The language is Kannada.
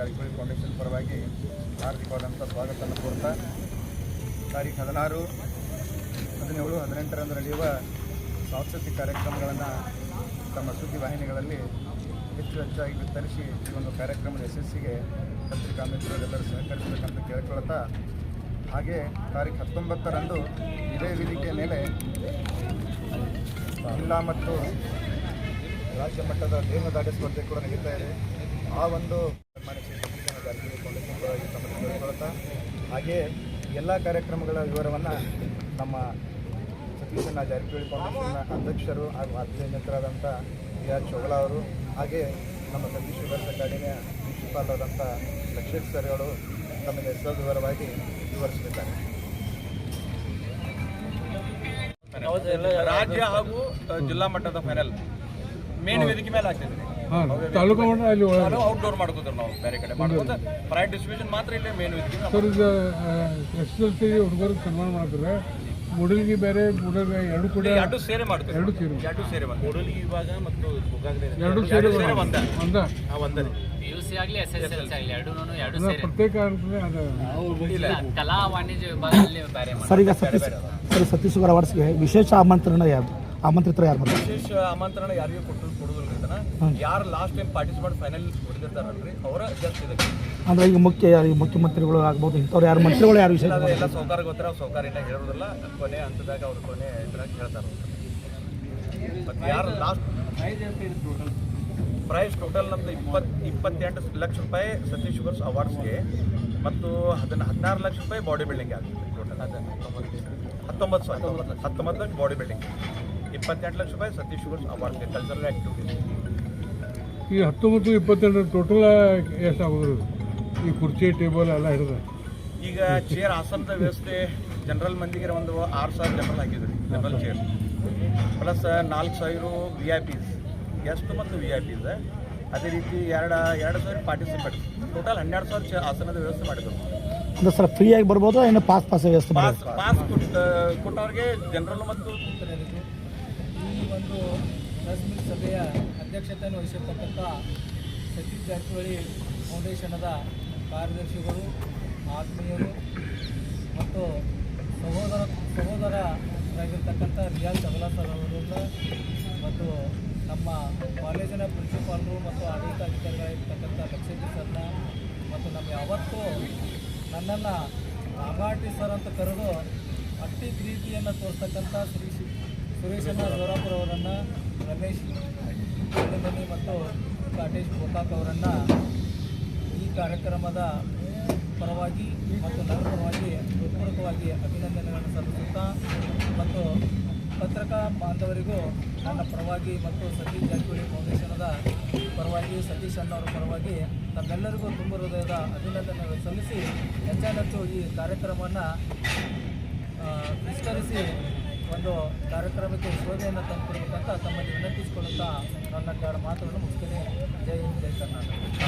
ಫೌಂಡೇಶನ್ ಪರವಾಗಿ ಹಾರ್ದಿಕವಾದಂಥ ಸ್ವಾಗತವನ್ನು ಕೋರ್ತಾ ತಾರೀಖು ಹದಿನಾರು, ಹದಿನೇಳು, ಹದಿನೆಂಟರಂದು ನಡೆಯುವ ಸಾಂಸ್ಕೃತಿಕ ಕಾರ್ಯಕ್ರಮಗಳನ್ನು ತಮ್ಮ ಸುದ್ದಿ ವಾಹಿನಿಗಳಲ್ಲಿ ಹೆಚ್ಚು ಹೆಚ್ಚಾಗಿ ವಿತರಿಸಿ ಈ ಒಂದು ಕಾರ್ಯಕ್ರಮದ ಯಶಸ್ಸಿಗೆ ಪತ್ರಿಕಾ ಮಿತ್ರರೆಲ್ಲರೂ ಸಹಕರಿಸಬೇಕಂತ ಕೇಳ್ಕೊಳ್ತಾ ಹಾಗೆ ತಾರೀಖು ಹತ್ತೊಂಬತ್ತರಂದು ಇದೇ ವೇದಿಕೆಯ ಮೇಲೆ ಜಿಲ್ಲಾ ಮತ್ತು ರಾಜ್ಯ ಮಟ್ಟದ ದೇಹದಾಟ ಸ್ಪರ್ಧೆ ಕೂಡ ನಡೀತಾ ಇದೆ. ಆ ಒಂದು ಫೌಂಡೇಶನ್ ತಮ್ಮನ್ನು ಕೇಳಿಕೊಳ್ತಾ ಹಾಗೆ ಎಲ್ಲ ಕಾರ್ಯಕ್ರಮಗಳ ವಿವರವನ್ನು ನಮ್ಮ ಸತೀಶಣ್ಣ ಜಾರಕಿಹೊಳಿ ಫೌಂಡೇಶನ್ನ ಅಧ್ಯಕ್ಷರು ಹಾಗೂ ಅಧ್ಯಕ್ಷರಾದಂಥ ಬಿ ಆರ್ ಚೋಗ್ಲಾ ಅವರು ಹಾಗೆ ನಮ್ಮ ಸತೀಶ್ ವಿಕಾಸ್ ಅಕಾಡೆಮಿಯ ಪ್ರಿನ್ಸಿಪಾಲರಾದಂಥ ಲಕ್ಷೇಶ್ ಸರ್ ಅವರು ತಮಗೆ ವಿವರವಾಗಿ ವಿವರಿಸಲಿದ್ದಾರೆ. ರಾಜ್ಯ ಹಾಗೂ ಜಿಲ್ಲಾ ಮಟ್ಟದ ಫೈನಲ್ ಮೇನ್ ವೇದಿಕೆ ಮೇಲೆ ಆಗ್ತಿದ್ರಿ ಹಾಂ ತಾಲೂಕು ಮಟ್ಟ ಅಲ್ಲಿ ಔಟ್ ಔಟ್ಡೋರ್ ಮಾಡ್ಕೋತೀವಿ ನಾವು ಬೇರೆ ಕಡೆ. ಮಾಡ್ಕೊಂಡು ಪ್ರೈಡ್ ಡಿಸ್ಟ್ರಿಬ್ಯೂಷನ್ ಮಾತ್ರ ಇಲ್ಲೇ ಮೇನ್ ಸರ್ ಇದು ಎಸ್ ಎಲ್ ಸಿ ಹುಡುಗರಿಗೆ ಸನ್ಮಾನ ಮಾಡ್ತಾರೆ. ಮುಡಲ್ಗಿ ಬೇರೆ ಮುಡಲ್ಗಿ ಎರಡು ಕೂಡ ಎರಡು ಸೇರೆ ಮಾಡ್ತಾರೆ ಎರಡು ಸೇರಿ ಎರಡು ಸೇರೆ ಮೂಡಲಿ ವಿಭಾಗ ಮತ್ತು ಎರಡು ಸೇರೆ ಒಂದ. ಒಂದ. ಒಂದ. ಒಂದನೇ ಪಿ ಯು ಸಿ ಆಗಲಿ ಎಸ್ ಎಸ್ ಎಲ್ ಸಿ ಆಗಲಿ ಎರಡೂ ಎರಡು ಸೇರಿ. ಪ್ರತ್ಯೇಕ ಅಂತಂದ್ರೆ ಅದು. ಇಲ್ಲ ಕಲಾ ವಾಣಿಜ್ಯ ವಿಭಾಗದಲ್ಲಿ ಬೇರೆ ಸರ್ ಈಗ ಸತೀಶ್ ಸರ್ ಸತೀಶ್ ಅವರ ಅವಾರ್ಡ್ಸ್ಗೆ ವಿಶೇಷ ಆಮಂತ್ರಣ ಯಾರು ಆಮಂತ್ರಿತರು ಯಾರು ಬಂದ್ರು ವಿಶೇಷ ಆಮಂತ್ರಣ ಯಾರಿಗೂ ಕೊಟ್ಟು ಕೊಡೋದಿಲ್ಲ ಯಾರು ಲಾಸ್ಟ್ ಟೈಮ್ ಪಾರ್ಟಿಸಿಪೇಟ್ ಫೈನಲ್ ಹೊಡೆದಿರ್ತಾರಲ್ರಿ ಅವರ ಜಾಸ್ತಿ ಇದೆ ಅಂದ್ರೆ ಈಗ ಮುಖ್ಯ ಯಾರು ಈ ಮುಖ್ಯಮಂತ್ರಿಗಳು ಆಗ್ಬೋದು ಇಂಥವ್ರು ಯಾರು ಮಂತ್ರಿಗಳು ಯಾರು ವಿಶೇಷ ಅದು ಎಲ್ಲ ಸೌಕಾರ ಗೊತ್ತಿರ ಸೌಕಾರ ಇಲ್ಲ ಹೇಳೋದಿಲ್ಲ. ಕೊನೆ ಹಂತದಾಗ ಅವ್ರು ಕೊನೆ ಇದ್ರಾಗ ಹೇಳ್ತಾರೆ ಮತ್ತೆ ಯಾರು ಲಾಸ್ಟ್ ಪ್ರೈಸ್ ಟೋಟಲ್ ನಮ್ದು ಇಪ್ಪತ್ತು ಇಪ್ಪತ್ತೆಂಟು ಲಕ್ಷ ರೂಪಾಯಿ ಸತೀಶ್ ಶುಗರ್ಸ್ ಅವಾರ್ಡ್ಸ್ಗೆ ಮತ್ತು ಅದನ್ನು ಹದಿನಾರು ಲಕ್ಷ ರೂಪಾಯಿ ಬಾಡಿ ಬಿಲ್ಡಿಂಗ್ ಆಗುತ್ತೆ ಟೋಟಲ್ ಹತ್ತೊಂಬತ್ತು ಸಾವಿರ ಹತ್ತೊಂಬತ್ತು ಲಕ್ಷ ಬಾಡಿ ಬಿಲ್ಡಿಂಗ್ ಇಪ್ಪತ್ತೆಂಟು ಲಕ್ಷ ರೂಪಾಯಿ Satish sugars award cultural activities ಈ ಹತ್ತೊಂಬತ್ತು ಇಪ್ಪತ್ತೆಂಟು ಟೋಟಲ್ ಎಷ್ಟು ಆಗೋದು ಈ ಕುರ್ಚಿ ಟೇಬಲ್ ಎಲ್ಲ ಹಿಡಿದ. ಈಗ ಚೇರ್ ಆಸನದ ವ್ಯವಸ್ಥೆ ಜನರಲ್ ಮಂದಿಗೆ ಒಂದು ಆರು ಸಾವಿರ ಜನರಲ್ ಹಾಕಿದ್ರಿ ಜನರಲ್ ಚೇರ್ ಪ್ಲಸ್ ನಾಲ್ಕು ಸಾವಿರ ವಿ ಐ ಪಿಸ್ ಗೆಸ್ಟ್ ಮತ್ತು ವಿ ಐ ಪಿಸ್ ಅದೇ ರೀತಿ ಎರಡು ಎರಡು ಸಾವಿರ ಪಾರ್ಟಿಸಿಪೇಟ್ ಟೋಟಲ್ ಹನ್ನೆರಡು ಸಾವಿರ ಚೇ ಆಸನದ ವ್ಯವಸ್ಥೆ ಮಾಡಿದ್ರು. ಅಂದ್ರೆ ಸರ್ ಫ್ರೀಯಾಗಿ ಬರ್ಬೋದು? ಏನು ಪಾಸ್ ಪಾಸ್ ವ್ಯವಸ್ಥೆ ಪಾಸ್ ಪಾಸ್ ಕೊಟ್ಟ ಕೊಟ್ಟವ್ರಿಗೆ ಜನರಲ್ ಮತ್ತು ಈ ಒಂದು ಪ್ರೆಸ್ ಸಭೆಯ ಅಧ್ಯಕ್ಷತೆಯನ್ನು ವಹಿಸಿರ್ತಕ್ಕಂಥ ಸತೀಶ್ ಜಾರಕಿಹೊಳಿ ಫೌಂಡೇಶನದ ಕಾರ್ಯದರ್ಶಿಗಳು, ಆತ್ಮೀಯರು ಮತ್ತು ಸಹೋದರ, ಸಹೋದರರಾಗಿರ್ತಕ್ಕಂಥ ಚಗಲಾ ಸರ್ ಅವರಿಂದ ಮತ್ತು ನಮ್ಮ ಕಾಲೇಜಿನ ಪ್ರಿನ್ಸಿಪಾಲರು ಮತ್ತು ಆಡಳಿತಾಧಿಕಾರಿಗಳಾಗಿರ್ತಕ್ಕಂಥ ಲಕ್ಷ್ಮಿ ಸರ್ನ ಮತ್ತು ನಮ್ಮ ಯಾವತ್ತೂ ನನ್ನನ್ನು ನಾಗಾಟಿ ಸರ್ ಅಂತ ಕರೆದು ಅತಿ ಪ್ರೀತಿಯನ್ನು ತೋರಿಸ್ತಕ್ಕಂಥ ಶ್ರೀ ಸುರೇಶಣ್ಣ ಜೋರಾಪುರ ಅವರನ್ನು, ರಮೇಶ್ ಮನಿ ಮತ್ತು ಕಾಟೇಶ್ ಗೋಕಾಕ್ ಅವರನ್ನು ಈ ಕಾರ್ಯಕ್ರಮದ ಪರವಾಗಿ ಮತ್ತು ನನ್ನ ಪರವಾಗಿ ಅಭಿನಂದನೆಗಳನ್ನು ಸಲ್ಲಿಸುತ್ತಾ ಮತ್ತು ಪತ್ರಿಕಾ ಬಾಂಧವರಿಗೂ ನನ್ನ ಪರವಾಗಿ ಮತ್ತು ಸತೀಶ್ ಜಾರಕಿಹೊಳಿ ಫೌಂಡೇಶನದ ಪರವಾಗಿ, ಸತೀಶ್ ಅಣ್ಣವರ ಪರವಾಗಿ ನಮ್ಮೆಲ್ಲರಿಗೂ ತುಂಬ ಹೃದಯದ ಅಭಿನಂದನೆಗಳು ಸಲ್ಲಿಸಿ ಹೆಚ್ಚಾನೆಚ್ಚು ಈ ಕಾರ್ಯಕ್ರಮವನ್ನು ವಿಸ್ತರಿಸಿ ಒಂದು ಕಾರ್ಯಕ್ರಮಕ್ಕೆ ಶೋಧೆಯನ್ನು ತಂದುಕೊಡ್ಬೇಕಂತ ತಮ್ಮಲ್ಲಿ ವಿನಂತಿಸಿಕೊಳ್ಳುತ್ತಾ ನನ್ನ ಮಾತುಗಳನ್ನು ಮುಗಿಸ್ತೇನೆ. ಜೈ ಹಿಂದ್ ಜೈ ಕರ್ನಾಟಕ.